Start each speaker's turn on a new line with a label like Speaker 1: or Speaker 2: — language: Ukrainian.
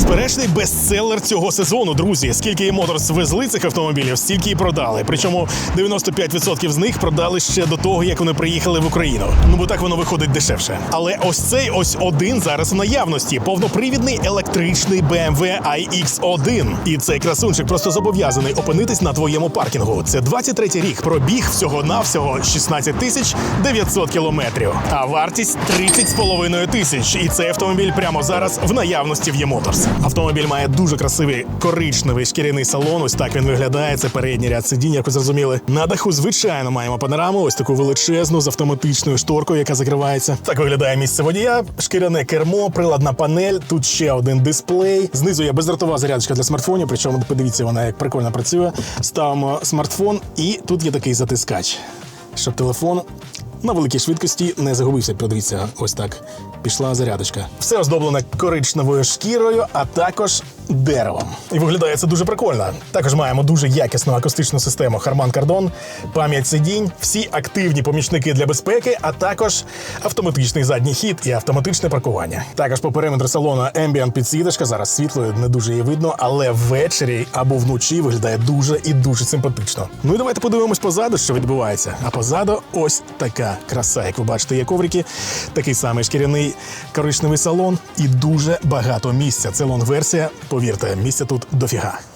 Speaker 1: безперечний бестселер цього сезону, друзі. Скільки Motors везли цих автомобілів, стільки і продали. Причому 95% з них продали ще до того, як вони приїхали в Україну. Ну бо так воно виходить дешевше. Але ось цей ось один зараз в наявності. Повнопривідний електричний BMW iX1. І цей красунчик просто зобов'язаний опинитись на твоєму паркінгу. Це 23-й рік. Пробіг всього навсього 16 тисяч 900 кілометрів. А вартість 30 з половиною тисяч. І цей автомобіль прямо зараз в наявності в Є-Моторс. Автомобіль має дуже красивий коричневий шкіряний салон. Ось так він виглядає. Це передній ряд сидінь, як ви зрозуміли. На даху, звичайно, маємо панораму, ось таку величезну з автоматичною шторкою, яка закривається. Так виглядає місце водія, шкіряне кермо, приладна панель. Тут ще один дисплей. Знизу є бездротова зарядочка для смартфонів. Причому подивіться, вона як прикольно працює. Ставимо смартфон, і тут є такий затискач, щоб телефон на великій швидкості не загубився. Подивіться, ось так пішла зарядочка. Все оздоблене коричневою шкірою, а також деревом. І виглядає це дуже прикольно. Також маємо дуже якісну акустичну систему Harman Kardon, пам'ять сидінь, всі активні помічники для безпеки, а також автоматичний задній хід і автоматичне паркування. Також по периметру салону Ambient підсвіточка. Зараз світло не дуже її видно, але ввечері або вночі виглядає дуже і дуже симпатично. Ну і давайте подивимось позаду, що відбувається. А позаду ось така краса. Як ви бачите, є коврики, такий самий шкіряний коричневий салон і дуже багато місця. Це лонг-версія. Повірте, місця тут дофіга.